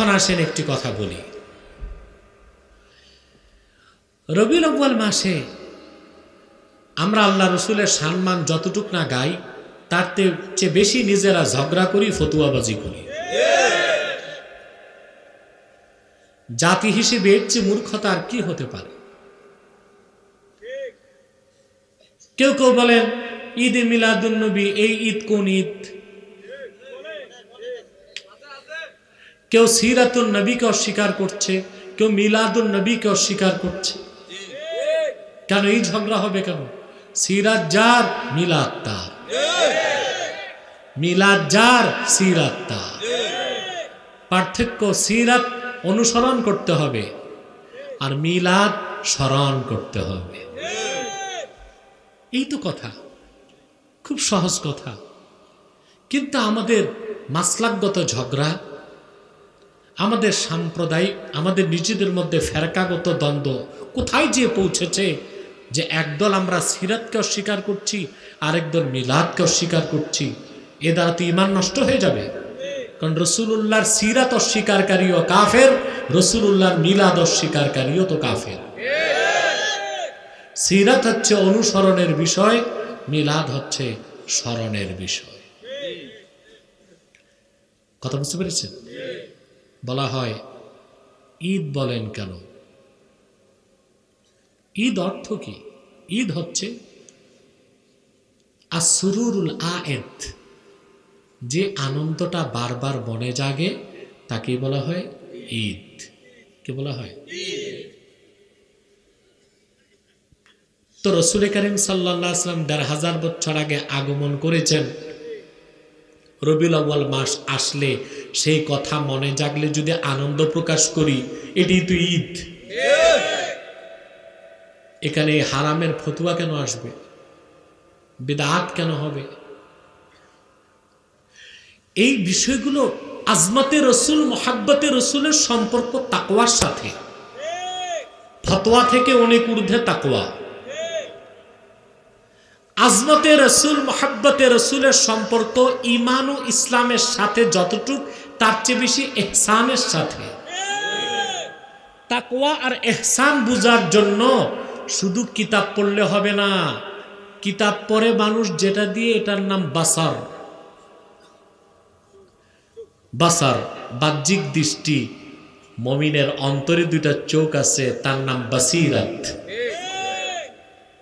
এখন আসেন একটি কথা বলি। রবিউল আব্বাল মাসে আমরা আল্লাহ রসুলের সম্মান যতটুক না গাই, তার চেয়ে বেশি নিজেরা ঝগড়া করি, ফতুয়াবাজি করি। জাতি হিসেবে এর চেয়ে মূর্খতা আর কি হতে পারে? কেউ কেউ বলেন, ঈদ এ মিলাদুন্নবী এই ঈদ কোন ঈদ? কেউ সিরাতুল নবীকে অস্বীকার করছে, কেউ মিলাদুল নবীকে অস্বীকার করছে। কেন এই ঝগড়া হবে কেন? সিরাত যার, মিলাদ তার। মিলাদ যার, সিরাত তার। পার্থক্য সিরাত অনুসরণ করতে হবে আর মিলাদ স্মরণ করতে হবে। এই তো কথা। খুব সহজ কথা। কিন্তু আমাদের মাসলাকগত ঝগড়া আমাদের সাম্প্রদায়িক, আমাদের নিজেদের মধ্যে ফেরকাগত দ্বন্দ্ব কোথায় যে পৌঁছেছে যে একদল আমরা সিরাতকে অস্বীকার করছি, আরেকদল মিলাদকে অস্বীকার করছি, এ দ্বারা তো ইমান নষ্ট হয়ে যাবে। কারণ রসুল্লাহর সিরাত অস্বীকারীও কাফের রসুল্লাহর মিলাদ অস্বীকারীও তো কাফের। সিরাত হচ্ছে অনুসরণের বিষয়, মিলাদ হচ্ছে স্মরণের বিষয়। কথা বুঝতে পেরেছেন? বলা হয়, ঈদ বলেন কেন? ঈদ অর্থ কি? ঈদ হচ্ছে আসরুরুল আয়েদ যে আনন্দটা বারবার বনে জাগে তাকে বলা হয় ঈদ। কি বলা হয়? তো রসুল করিম সাল্লাহ সাল্লাম দেড় হাজার বছর আগে আগমন করেছেন। রবিউল আউ্য়াল মাস আসলে সেই কথা মনে জাগলে যদি আনন্দ প্রকাশ করি এটি তো ঈদ। এখানে হারামের ফতুয়া কেন আসবে? বেদাত কেন হবে? এই বিষয়গুলো আজমাতে রসুল, মোহাব্বতে রসুলের সম্পর্ক তাকওয়ার সাথে। ফতোয়া থেকে অনেক ঊর্ধ্বে তাকওয়া। আজমতে রসুল, মোহাব্বতে রসুলের সম্পর্ক ইমান ও ইসলামের সাথে যতটুক, তার চেয়ে বেশি এহসানের সাথে। তাকওয়া আর এহসান বুঝার জন্য শুধু কিতাব পড়লে হবে না, কিতাব পড়ে মানুষ যেটা দিয়ে এটার নাম বাসার। বাসার, বাহ্যিক দৃষ্টি, মমিনের অন্তরে দুইটা চোখ আছে, তার নাম বাসিরাত।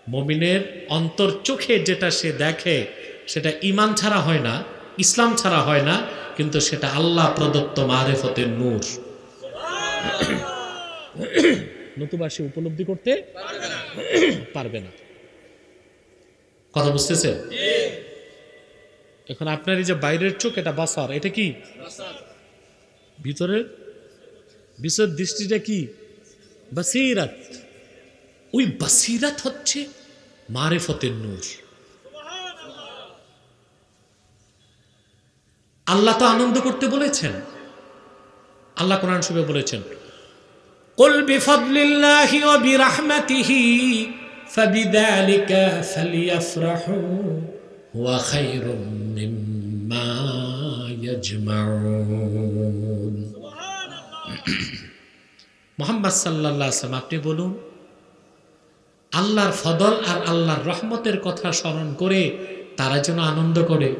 মমিনের অন্তর চোখে যেটা সে দেখে সেটা ইমান ছাড়া হয় না ইসলাম ছাড়া হয় না কিন্তু সেটা আল্লাহ প্রদত্ত মারেফতের নূর। নতুবা সে উপলব্ধি করতে পারবে না। কথা বুঝতেছে এখন আপনার এই যে বাইরের চোখ এটা বাসার এটা কি? ভিতরের? বিশ্বর দৃষ্টিটা কি? বাসিরাত। ওই বাসিরাত হচ্ছে মারেফতের নূর আল্লাহ তো আনন্দ করতে বলেছেন আল্লাহ কোরআন শুভে বলেছেন قل بفضل الله وبرحمته فبذلك فليفرحوا هو خير مما يجمعون মোহাম্মদ সাল্লাহ আসলাম আপনি বলুন আল্লাহর ফদল আর আল্লাহর রহমতের কথা স্মরণ করে তারা যেন আনন্দ করে।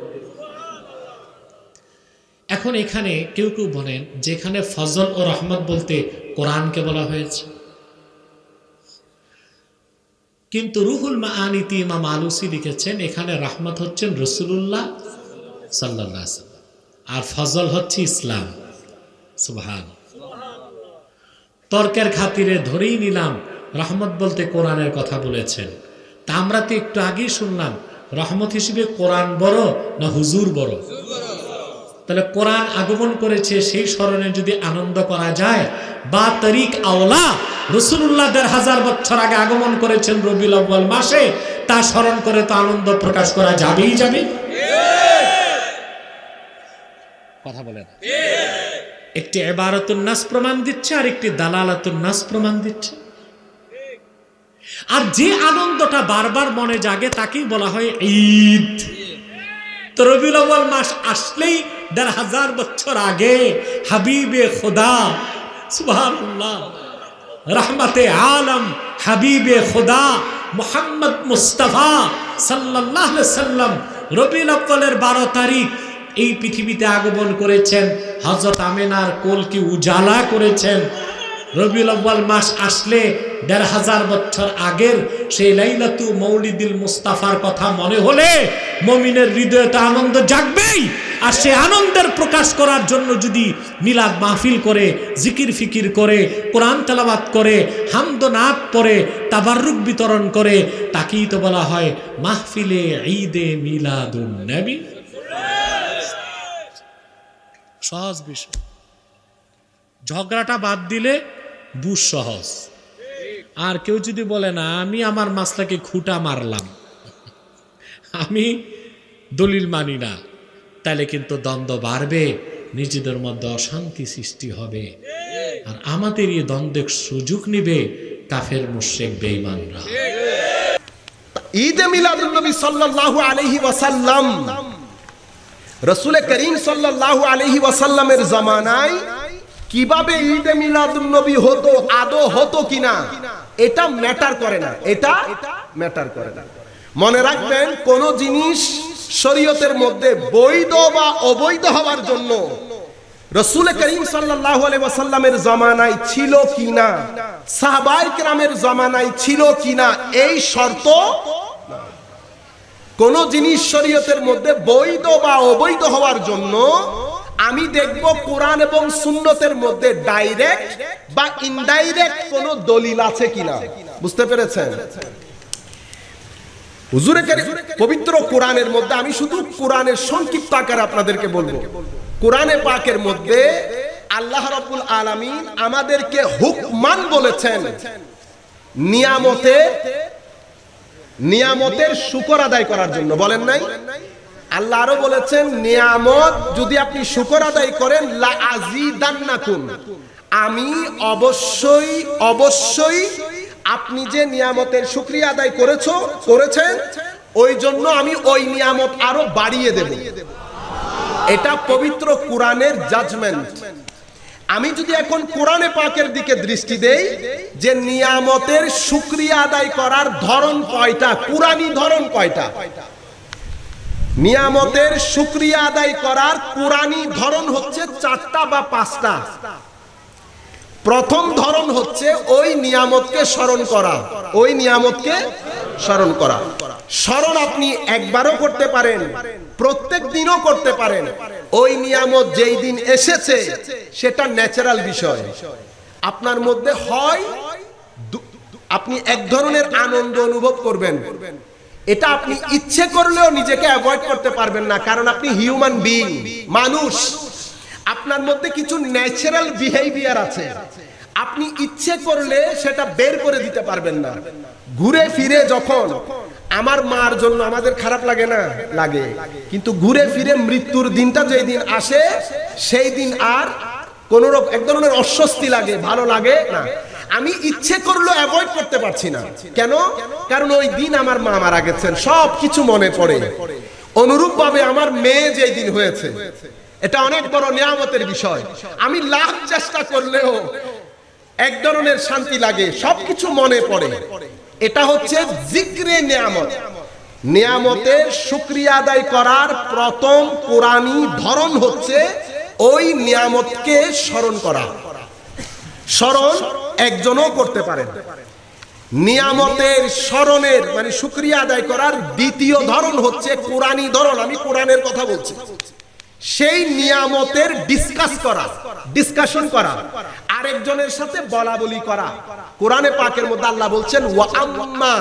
এখন এখানে কেউ কেউ বলেন, যেখানে ফজল ও রহমত বলতে কোরআনকে বলা হয়েছে। কিন্তু রুহুল মা আনিতি ইমাম আলুসি লিখেছেন, এখানে রহমত হচ্ছেন রসুল্লাহ সাল্লাহ আর ফজল হচ্ছে ইসলাম। সুবহান তর্কের খাতিরে ধরেই নিলাম রহমত বলতে কোরআনের কথা বলেছেন। তা আমরা তো একটু আগেই শুনলাম, রহমত হিসেবে কোরআন বড় না হুজুর বড়? তাহলে কোরআন আগমন করেছে, সেই স্মরণে যদি আনন্দ করা যায়, বা তরিক আওলা রসুল্লাহ দেড় হাজার বছর আগে আগমন করেছেন রবিউল আব্বাল মাসে, তা স্মরণ করে তো আনন্দ প্রকাশ করা যাবেই যাবে? কথা বলেন। একটি এবারতুল নাস প্রমাণ দিচ্ছে আর একটি দালালাতুল নাস প্রমাণ দিচ্ছে। আর যে আনন্দটা বারবার মনে জাগে তাকেই বলা হয় ঈদ। তো রবিউল মাস আসলেই দেড় হাজার বছর আগে হাবিবে খোদা, সুবহানাল্লাহ, রহমতে আলম হাবিবে খোদা মোহাম্মদ মুস্তাফা সাল্লাহ সাল্লাম রবিউল আব্বালের বারো তারিখ এই পৃথিবীতে আগমন করেছেন। হজরত আমেনার কোলকে উজালা করেছেন? রবিউল আব্বাল মাস আসলে দেড় হাজার বছর আগের সেই লাইলাতু মৌলিদিল মুস্তাফার কথা মনে হলে মমিনের হৃদয়ে তো আনন্দ জাগবেই। আর সে আনন্দের প্রকাশ করার জন্য যদি মিলাদ মাহফিল করে, জিকির ফিকির করে, কোরআন তেলাবাত করে হামদ নাথ পরে তাবারুক বিতরণ করে, তাকেই তো বলা হয় মাহফিলে ঈদে মিলাদুন নবী। সহজ বিষয়। ঝগড়াটা বাদ দিলে বুঝ সহজ আর কেউ যদি বলে, না, আমি আমার মাসলাকে খুঁটা মারলাম। আমি দলিল মানি না। তাহলে কিন্তু দ্বন্দ্ব বাড়বে, নিজেদের মধ্যে অশান্তি সৃষ্টি হবে। আর আমাদের এই দ্বন্দ্বের সুযোগ নিবে কাফের মুশেক বেইমানরা ঈদে মিলাদুল নবী সাল্লাল্লাহু আলাইহি ওয়াসাল্লাম। রাসূল করিম সাল্লাল্লাহু আলাইহি ওয়াসাল্লামের জামানায় কীভাবে ঈদে মিলাদুল নবী হতো, আদৌ হতো কিনা, এটা ম্যাটার করে না। এটা ম্যাটার করে না। মনে রাখবেন, কোন জিনিস শরীয়তের মধ্যে বৈধ বা অবৈধ হওয়ার জন্য রসুল করিম আলাইহি ওয়াসাল্লামের জামানায় ছিল কিনা সাহাবায়ে কেরামের জামানায় ছিল কিনা, এই শর্ত কোন জিনিস শরীয়তের মধ্যে বৈধ বা অবৈধ হওয়ার জন্য আমি দেখব কোরআন এবং সুন্নতের মধ্যে ডাইরেক্ট বা ইনডাইরেক্ট কোন দলিল আছে কিনা। বুঝতে পেরেছেন? পবিত্র কোরআনের মধ্যে আমি শুধু কোরআনের সংক্ষিপ্ত আকারে আপনাদেরকে বলব। কোরআনে পাকের মধ্যে আল্লাহ রাব্বুল আলামিন আমাদেরকে হুকমান বলেছেন, নিয়ামতে, নিয়ামতের শুকর আদায় করার জন্য। বলেন নাই? আল্লাহ আরও বলেছেন, নিয়ামত যদি আপনি শুকর আদায় করেন, লা আজিদান্নাকুম আমি অবশ্যই অবশ্যই আপনি যে নিয়ামতের শুকরিয়া আদায় করেছ, করেছেন, ওই জন্য আমি ওই নিয়ামত আরও বাড়িয়ে দেব। এটা পবিত্র কোরআনের জাজমেন্ট আমি যদি এখন কোরআনে পাকের দিকে দৃষ্টি দেই, যে নিয়ামতের শুক্রিয়া আদায় করার ধরন কয়টা? কোরআনি ধরন কয়টা? নিয়ামতের শুক্রিয়া আদায় করার কোরআনি ধরন হচ্ছে চারটা বা পাঁচটা। প্রথম ধরন হচ্ছে ওই নিয়ামতকে স্মরণ করা। ওই নিয়ামতকে স্মরণ করা। স্মরণ আপনি একবারও করতে পারেন, প্রত্যেক দিনও করতে পারেন। ওই নিয়ামত যেই দিন এসেছে, সেটা ন্যাচারাল বিষয়। আপনার মধ্যে হয় আপনি এক ধরনের আনন্দ অনুভব করবেন। এটা আপনি ইচ্ছে করলেও নিজেকে অ্যাভয়েড করতে পারবেন না, কারণ আপনি হিউম্যান বিং মানুষ। আপনার মধ্যে কিছু ন্যাচারাল বিহেভিয়ার আছে। আপনি ইচ্ছে করলে সেটা বের করে দিতে পারবেন না। ঘুরে ফিরে যখন, আমার মার জন্য আমাদের খারাপ লাগে না? লাগে। কিন্তু ঘুরে ফিরে মৃত্যুর দিনটা যেই দিন আসে, সেই দিন আর কোন এক ধরনের অস্বস্তি লাগে, ভালো লাগে না। আমি ইচ্ছে করলেও অ্যাভয়েড করতে পারছি না। কেন? কারণ ওই দিন আমার মা মারা গেছেন সব কিছু মনে পড়ে। অনুরূপ ভাবে আমার মেয়ে যেই দিন হয়েছে, এটা অনেক বড় নিয়ামতের বিষয়। আমি লাখ চেষ্টা করলেও এক ধরনের শান্তি লাগে, সবকিছু মনে পড়ে। এটা হচ্ছে জিক্রে নিয়ামত। নিয়ামতের শুক্রিয়া আদায় করার প্রথম কোরআনী ধরন হচ্ছে ওই নিয়ামতকে স্মরণ করা। স্মরণ একজনও করতে পারেন নিয়ামতের স্মরণের মানে শুক্রিয়া আদায় করার দ্বিতীয় ধরন হচ্ছে কোরআনী ধরন, আমি কোরআনের কথা বলছি। সেই নিয়ামতের ডিসকাস করা ডিসকাশন করা, আরেকজনের সাথে বলা বলি করা। কোরআনে পাকের মধ্যে আল্লাহ বলছেন, ওয়া আম্মা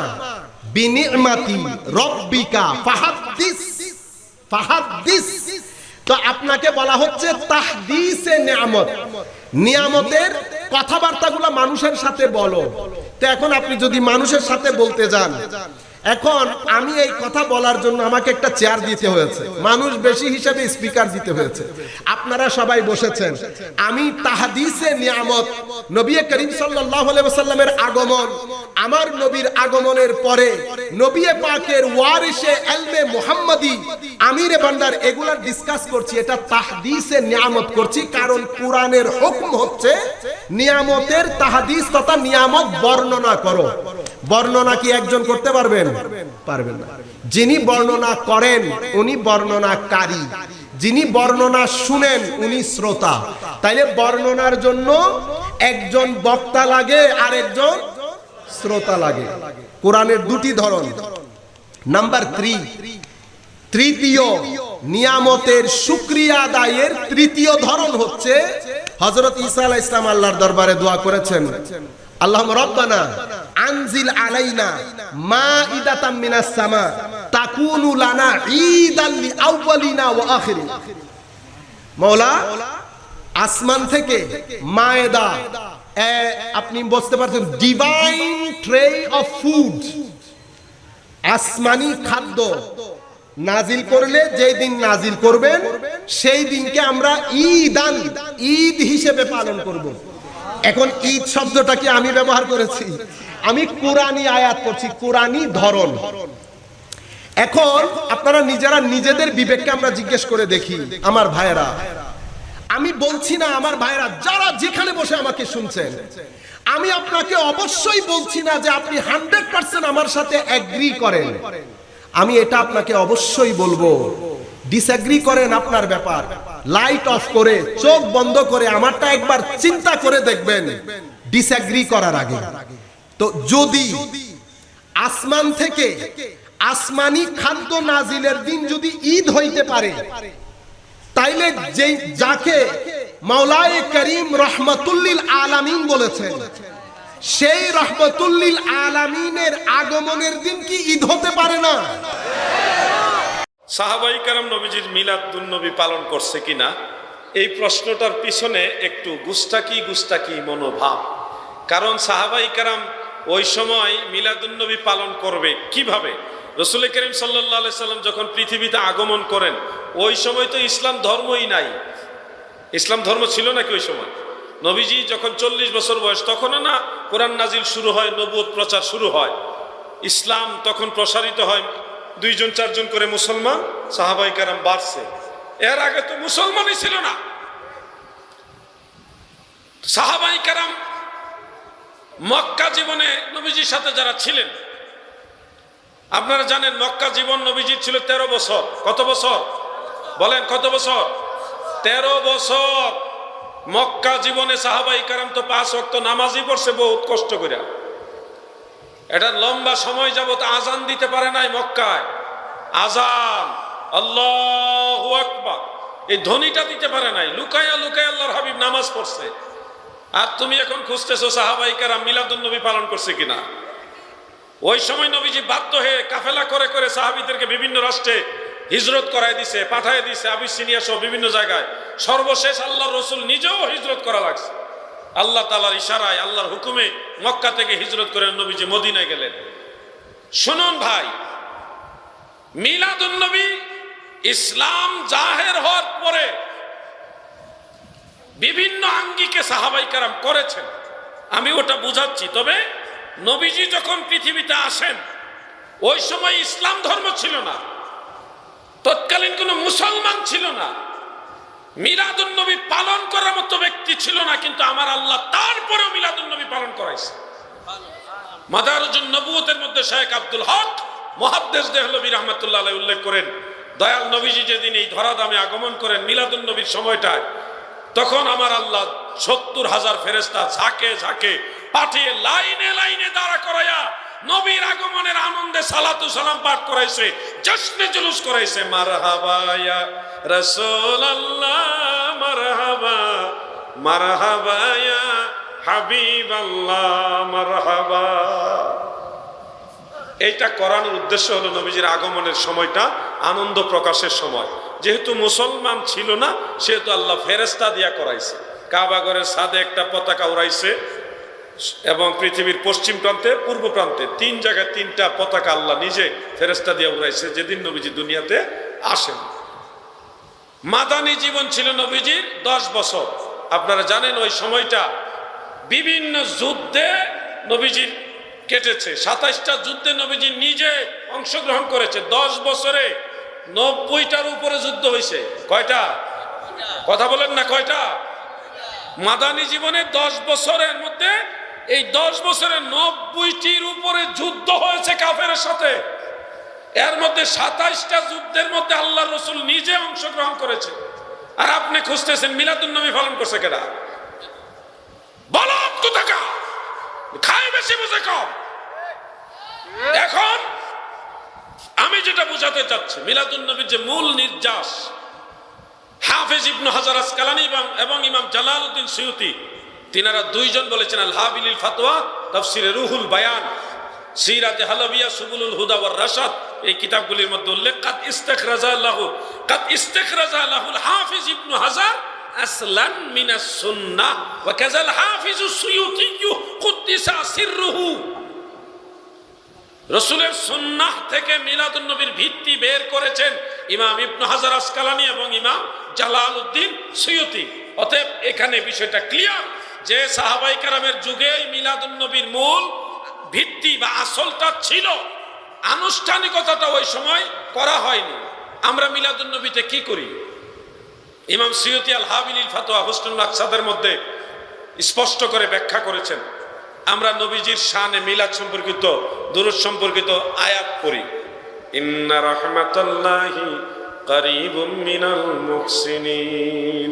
বিনিমাতি রব্বিকা ফাহাদ্দিস ফাহাদ্দিস। তো আপনাকে বলা হচ্ছে তাহদিসে নিয়ামত। নিয়ামতের কথাবার্তাগুলো মানুষের সাথে বলো। তো এখন আপনি যদি মানুষের সাথে বলতে যান এখন আমি এই কথা বলার জন্য আমাকে একটা চেয়ার দিতে হয়েছে। মানুষ বেশি হিসাবে স্পিকার দিতে হয়েছে। আপনারা সবাই বসেছেন। আমি তাহাদিসে নিয়ামত, নবী করিম ওয়াসাল্লামের আগমন, আমার নবীর আগমনের পরে নবী পাকের ওয়ারিসে এলমে মুহাম্মাদি, আমিরে বান্দার এগুলার ডিসকাস করছি। এটা তাহদিসে নিয়ামত করছি, কারণ কোরআনের হুকুম হচ্ছে নিয়ামতের তাহাদিস তথা নিয়ামত বর্ণনা করো। বর্ণনা কি একজন করতে পারবেন? পারবেন না। যিনি বর্ণনা করেন, উনি বর্ণনাকারী। যিনি বর্ণনা শুনেন, উনি শ্রোতা। তাইলে বর্ণনার জন্য একজন বক্তা লাগে আর একজন শ্রোতা লাগে। কোরআনের দুটি ধরন। Number three. তৃতীয় নিয়ামতের শুক্রিয়া আদায়ের তৃতীয় ধরন হচ্ছে হজরত ঈসা আলাইহিস ইসলাম আল্লাহর দরবারে দোয়া করেছেন। আসমান থেকে আপনি বুঝতে পারছেন ডিভাইন ট্রে অফ ফুড আসমানি খাদ্য নাজিল করলে যেই দিন নাজিল করবেন, সেই দিনকে আমরা ঈদান, ঈদ হিসেবে পালন করব। এখন ঈদ শব্দটাকে আমি ব্যবহার করেছি? আমি কোরআনি আয়াত করছি কোরআনি ধরন। এখন আপনারা নিজেরা নিজেদের বিবেককে আমরা জিজ্ঞেস করে দেখি, আমার ভাইয়েরা। আমি বলছি না, আমার ভাইয়েরা, যারা যেখানে বসে আমাকে শুনছেন, আমি আপনাকে অবশ্যই বলছি না যে আপনি হান্ড্রেড পার্সেন্ট আমার সাথে অ্যাগ্রি করেন। আমি এটা আপনাকে অবশ্যই বলব। ডিসঅ্যাগ্রি করেন আপনার ব্যাপার। লাইট অফ করে, চোখ বন্ধ করে আমারটা একবার চিন্তা করে দেখবেন। ডিসঅ্যাগ্রি করার আগে। তো যদি আসমান থেকে আসমানি খাদ্য নাজিলের দিন যদি ঈদ হইতে পারে, তাইলে যে যাকে মাওলায়ে করিম রহমতুল্লিল আলামিন বলেছেন, সেই রহমতুল্লিল আলামিনের আগমনের দিন কি ঈদ হতে পারে না? সাহাবাই কারাম নবীজির মিলাদ নবী পালন করছে কিনা, এই প্রশ্নটার পিছনে একটু গুস্তাকি গুস্তাকি মনোভাব। কারণ সাহাবাই কারাম ওই সময় মিলাদুন্নবী পালন করবে কীভাবে? রসুল করিম সাল্লাহ সাল্লাম যখন পৃথিবীতে আগমন করেন, ওই সময় তো ইসলাম ধর্মই নাই। ইসলাম ধর্ম ছিল নাকি ওই সময়? নবীজি যখন চল্লিশ বছর বয়স, তখনও না কোরআন নাজিল শুরু হয় নবুয়ত প্রচার শুরু হয়। ইসলাম তখন প্রসারিত হয় দুইজন, চারজন করে মুসলমান, সাহাবাই কারাম বাড়ছে। এর আগে তো মুসলমানই ছিল না। সাহাবাই কারাম মক্কা জীবনে নবীজির সাথে যারা ছিলেন, আপনারা জানেন মক্কা জীবন নবীজির ছিল তেরো বছর। কত বছর? বলেন কত বছর? তেরো বছর। মক্কা জীবনে সাহাবাই কারাম তো পাঁচ অক্ত নামাজই পড়ছে, বহুত কষ্ট করে এটা লম্বা সময় যাবত আজান দিতে পারে নাই মক্কায়। আজান। আল্লাহ আকবার। এই ধ্বনিটা দিতে পারে নাই। লুকায়া লুকায়া আল্লাহর হাবিব নামাজ পড়ছে। আর তুমি এখন খুঁজতেছো সাহাবাই কারাম মিলাদুন নবী পালন করছে কিনা? ওই সময় নবীজি বাধ্য হয়ে কাফেলা করে করে সাহাবিদেরকে বিভিন্ন রাষ্ট্রে হিজরত করাই দিছে পাঠাই দিছে আবিসিনিয়া সহ বিভিন্ন জায়গায়। সর্বশেষ আল্লাহ রসুল নিজেও হিজরত করা লাগছে। আল্লাহ তালার ইশারায়, আল্লাহর হুকুমে মক্কা থেকে হিজরত করে নবীজি মদিনায় গেলেন। শুনুন ভাই মিলাদুন নবী ইসলাম জাহের হওয়ার পরে বিভিন্ন আঙ্গিকে সাহাবাই কারাম করেছেন। আমি ওটা বুঝাচ্ছি, তবে নবীজি যখন পৃথিবীতে আসেন, ওই সময় ইসলাম ধর্ম ছিল না, তৎকালীন কোনো মুসলমান ছিল না। মিলাদুন নবী পালন করার মতো ব্যক্তি ছিল না, কিন্তু আমার আল্লাহ তারপরেও মিলাদুন নবী পালন করাইছে। মাদারুজুন নবুয়তের মধ্যে শেখ আব্দুল হক মহাদ্দেশ দেহলবী রহমতুল্লাহ উল্লেখ করেন, দয়াল নবীজি যেদিন এই ধরাধামে আগমন করেন মিলাদুন নবীর সময়টায়, তখন আমার আল্লাহ সত্তর হাজার ফেরেস্তা ঝাঁকে ঝাঁকে পাঠিয়ে লাইনে লাইনে দাঁড়া করাইয়া নবীর আগমনের আনন্দে সালাতু সালাম পাঠ করাইছে, জশ্নে জুলুস করাইছে, মারহাবা ইয়া রাসূলুল্লাহ, মারহাবা মারহাবা ইয়া হাবিবাল্লাহ, মারহাবা। এইটা করানোর উদ্দেশ্য হলো নবীজির আগমনের সময়টা, আনন্দ প্রকাশের সময়। যেহেতু মুসলমান ছিল না, সেহেতু আল্লাহ ফেরেস্তা দিয়া করাইছে। কাবাগরের সাদে একটা পতাকা উড়াইছে এবং পৃথিবীর পশ্চিম প্রান্তে, পূর্ব প্রান্তে তিন জায়গায় তিনটা পতাকা আল্লাহ নিজে ফেরেস্তা দিয়ে উড়াইছে যেদিন নবীজি দুনিয়াতে আসেন। মাদানী জীবন ছিল নবীজির দশ বছর। আপনারা জানেন ওই সময়টা বিভিন্ন যুদ্ধে নবীজির কেটেছে। সাতাইশটা যুদ্ধে নবীজি নিজে অংশগ্রহণ করেছে। দশ বছরে নব্বইটার উপরে যুদ্ধ হয়েছে। কয়টা? কথা বলেন না কয়টা? মাদানী জীবনে দশ বছরের মধ্যে এই দশ বছরে নব্বইটির উপরে যুদ্ধ হয়েছে কাফের সাথে। এর মধ্যে সাতাইশটা যুদ্ধের মধ্যে আল্লাহ রসুল নিজে অংশগ্রহণ করেছে। আর আপনি খুঁজতেছেন মিলাদুল নবী পালন করছে কেনা বলদ কোথাকা খায় বেশি বুঝে কম। এখন আমি যেটা বুঝাতে চাচ্ছি মিলাদুল নবীর যে মূল নির্যাস, হাফেজ ইবনু হাজার আসকালানি এবং ইমাম জালালউদ্দিন সিউতি তিনারা দুইজন বলেছেন, আল হাবিলিল ফাতোয়া তাফসিরে রুহুল বায়ান, সিরাতে হালাবিয়া সুবুলুল হুদা ওয়ার রাশাদ। এই কিতাবগুলির মধ্যে উল্লেখ, কাদ ইস্তেখরাজা লাহু, কাদ ইস্তেখরাজা লাহুল হাফিজ ইবনু হাজার, আসলান মিনাস সুন্নাহ, ওয়া কাযাল হাফিজু সুয়ুতি কুদ্দিসা সিররুহু। রসুলের সুন্নাহ থেকে মিলাদুন নবীর ভিত্তি বের করেছেন ইমাম ইবনু হাজার আসকালানি এবং ইমাম জালাল সৈয়তি। অতএব এখানে বিষয়টা ক্লিয়ার যে সাহাবাই কারামের যুগে মিলাদুন নবীর মূল ভিত্তি বা আসলটা ছিল, আনুষ্ঠানিকতাটা ওই সময় করা হয়নি। আমরা মিলাদুন নবীতে কি করি? ইমাম সৈয়দি আল হাবিলিল ফাতোয়া হুসনুল আকসাদের মধ্যে স্পষ্ট করে ব্যাখ্যা করেছেন, আমরা নবীজির শানে মিলাদ সম্পর্কিত, দুরুদ সম্পর্কিত আয়াত করি ইন্না রাহমাতাল্লাহি কারীবুম মিনাল মুহসিনিন।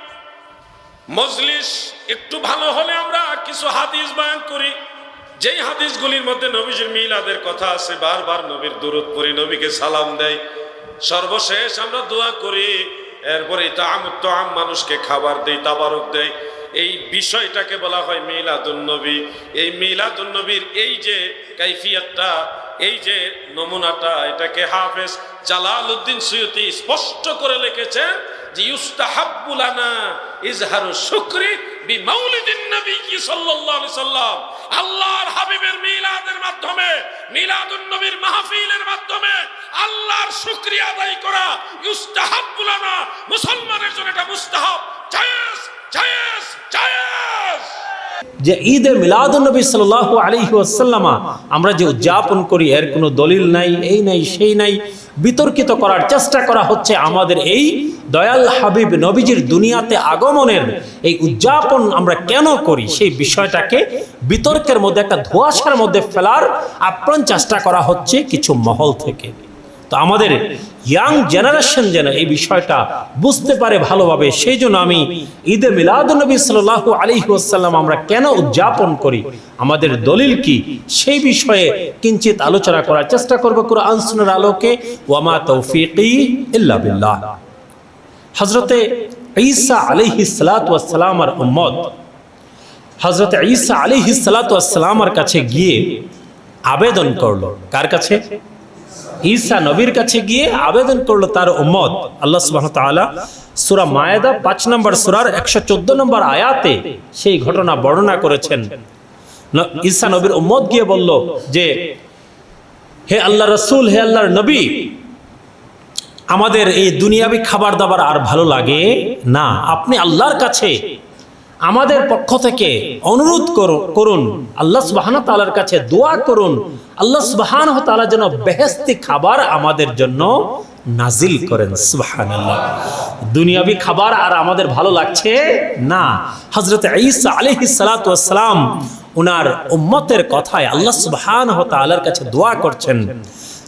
মজলিস একটু ভালো হলে আমরা কিছু হাদিস বয়ান করি। যেই হাদিসগুলির মধ্যে নবীজির মিলাদের কথা আছে, বারবার নবীর দূরত পড়ি, নবীকে সালাম দেয় সর্বশেষ আমরা দোয়া করি, এরপরে তাম তাম মানুষকে খাবার দেই, তাবারক দেয় এই বিষয়টাকে বলা হয় মিলাদুন্নবী এই মিলাদুন্নবীর এই যে কাইফিয়াতটা, এই যে নমুনাটা, এটাকে হাফেজ জালাল উদ্দিন সৈয়দি স্পষ্ট করে লিখেছেন যে ইউস্তাহাব্বুলানা ইজহারু শুকরি বি মাউলিদিন নবী সাল্লাল্লাহু আলাইহি সাল্লাম। আল্লাহর হাবিবের মিলাদের মাধ্যমে, মিলাদুন নবীর মাহফিলের মাধ্যমে আল্লাহর শুকরিয়া আদায় করা ইউস্তাহাব্বুলানা মুসলমানের জন্য এটা মুস্তাহাব। জায়েজ জায়েজ জায়েজ! যে ঈদে মিলাদুলনবী সাল্লাহ আলী আসাল্লামা আমরা যে উদযাপন করি, এর কোনো দলিল নাই, এই নাই, সেই নাই। বিতর্কিত করার চেষ্টা করা হচ্ছে আমাদের এই দয়াল হাবিব নবীজির দুনিয়াতে আগমনের এই উদযাপন আমরা কেন করি? সেই বিষয়টাকে বিতর্কের মধ্যে, একটা ধোঁয়াশার মধ্যে ফেলার আপ্রাণ চেষ্টা করা হচ্ছে কিছু মহল থেকে। তো আমাদের ইয়াং জেনারেশন যেন এই বিষয়টা বুঝতে পারে ভালোভাবে, সেই জন্য আমি ঈদে মিলাদুলনবী সাল্লাহ আলী ওসাল্লাম আমরা কেন উদযাপন করি, আমাদের দলিল কি, সেই বিষয়ে কিঞ্চিত আলোচনা করার চেষ্টা করব কোরআন সুনের আলোকে ওয়ামা তৌফিকি হজরতে ঈসা আলিহি সালাতামার উম্মত হজরত ঈসা আলিহি সালাতামার কাছে গিয়ে আবেদন করল, কার কাছে? ঈসা নবীর কাছে গিয়ে আবেদন করল তার উম্মত। আল্লাহ সুবাহ তাআলা সূরা মায়েদা পাঁচ নম্বর সূরার একশো চোদ্দ নম্বর আয়াতে সেই ঘটনা বর্ণনা করেছেন। ঈসা নবীর উম্মত গিয়ে বলল যে, হে আল্লাহ রসুল, হে আল্লাহর নবী, আমাদের এই দুনিয়াবি খাবার দাবার আর ভালো লাগে না। আপনি আল্লাহর কাছে আমাদের পক্ষ থেকে অনুরোধ করু- করুন। আল্লাহ সুবাহান তালার কাছে দোয়া করুন। আল্লাহ সুবাহান তালা যেন বেহেস্তি খাবার আমাদের জন্য নাজিল করেন সুবাহান দুনিয়াবি খাবার আর আমাদের ভালো লাগছে না। হজরত ঈসা আলহি সালাতাম ওনার উম্মতের কথায় আল্লাহ সুবাহান তালার কাছে দোয়া করছেন।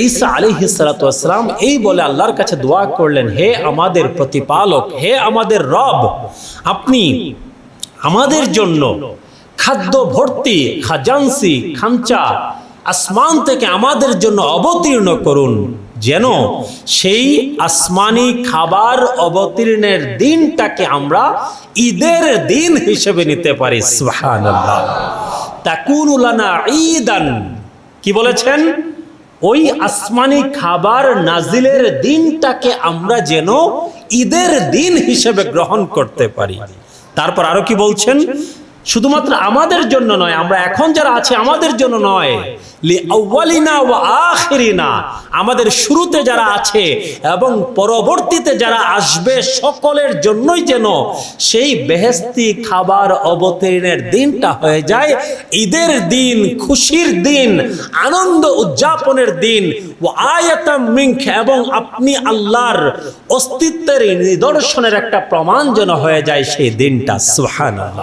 ঈসা আলাইহি সালাম এই বলে আল্লাহর কাছে দোয়া করলেন, হে আমাদের প্রতিপালক, হে আমাদের রব, আপনি আমাদের জন্য খাদ্য ভর্তি খাজানসি খাঞ্চা আসমান থেকে আমাদের জন্য অবতীর্ণ করুন, যেন সেই আসমানি খাবার অবতীর্ণের দিনটাকে আমরা ঈদের দিন হিসেবে নিতে পারি। সুবহানাল্লাহ। তাকুনুলানা ঈদান। কি বলেছেন? ওই আসমানি খাবার নাজিলের দিনটাকে আমরা যেন ঈদের দিন হিসেবে গ্রহণ করতে পারি। তারপর আরও কি বলছেন? শুধুমাত্র আমাদের জন্য নয়, আমরা এখন যারা আছে আমাদের জন্য নয়। আখিরিনা। আমাদের শুরুতে যারা আছে এবং পরবর্তীতে যারা আসবে, সকলের জন্যই যেন সেই বেহেস্তি খাবার অবতীর্ণের দিনটা হয়ে যায়। ঈদের দিন, খুশির দিন, আনন্দ উদযাপনের দিন। ও আয়াতাম মিঙ্ক এবং আপনি আল্লাহর অস্তিত্বের নিদর্শনের একটা প্রমাণ যেন হয়ে যায় সেই দিনটা। আল্লাহ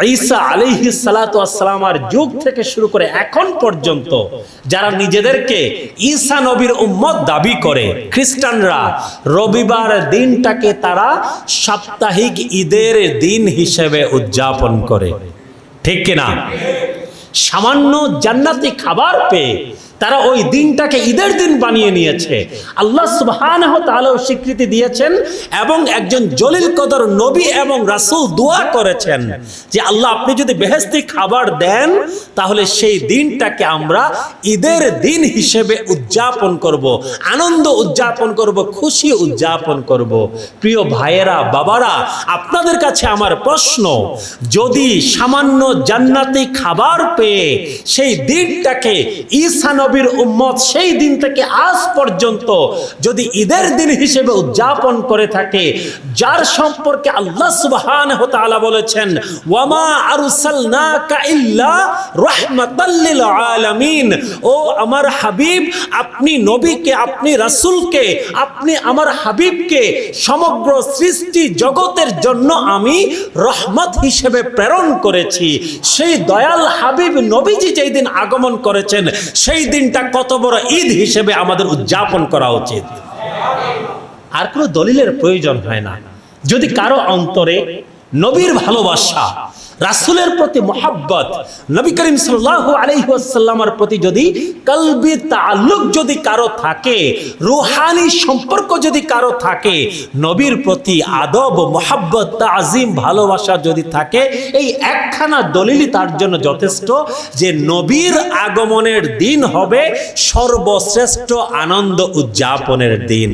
ঈসা আলাইহি সালাতামার যুগ থেকে শুরু করে এখন পর্যন্ত যারা নিজেদেরকে ঈসা নবীর উম্মত দাবি করে, খ্রিস্টানরা রবিবার দিনটাকে তারা সাপ্তাহিক ঈদের দিন হিসেবে উদযাপন করে। ঠিক কিনা? সামান্য জান্নাতি খাবার পেয়ে তারা ওই দিনটাকে ঈদের দিন বানিয়ে নিয়েছে। আল্লাহ তাআলাও স্বীকৃতি দিয়েছেন এবং একজন জলিল কদর নবী এবং রাসূল দোয়া করেছেন যে, আল্লাহ, আপনি যদি বেহেশতি খাবার দেন, তাহলে সেই দিনটাকে আমরা ঈদের দিন হিসেবে উদযাপন করব, আনন্দ উদযাপন করব, খুশি উদযাপন করব। প্রিয় ভাইয়েরা, বাবারা, আপনাদের কাছে আমার প্রশ্ন, যদি সামান্য জান্নাতি খাবার পেয়ে সেই দিনটাকে ঈসা নবীর উম্মত সেই দিন থেকে আজ পর্যন্ত যদি ঈদের দিন হিসেবে উদযাপন করে থাকে, যার সম্পর্কে আল্লাহ সুবহানাহু ওয়া তাআলা বলেছেন, ওয়ামা আরসালনাকা ইল্লা রাহমাতাল লিল আলামিন। ও আমার হাবিব, আপনি নবীকে, আপনি রাসূলকে, আপনি আমার হাবিবকে সমগ্র সৃষ্টি জগতের জন্য আমি রহমত হিসেবে প্রেরণ করেছি। সেই দয়াল হাবিব নবীজি যেই দিন আগমন করেছেন, সেই দিনটা কত বড় ঈদ হিসেবে আমাদের উদযাপন করা উচিত। আর কোনো দলিলের প্রয়োজন হয় না। যদি কারও অন্তরে নবীর ভালোবাসা রাসূলের প্রতি মোহাব্বত, নবী করিম সাল্লাল্লাহু আলাইহি প্রতি যদি কলবি তাআল্লুক যদি কারও থাকে, রূহানি সম্পর্ক যদি কারও থাকে, নবীর প্রতি আদব, মোহাব্বত, তাজিম, ভালোবাসা যদি থাকে, এই একখানা দলিলই তার জন্য যথেষ্ট যে নবীর আগমনের দিন হবে সর্বশ্রেষ্ঠ আনন্দ উদযাপনের দিন।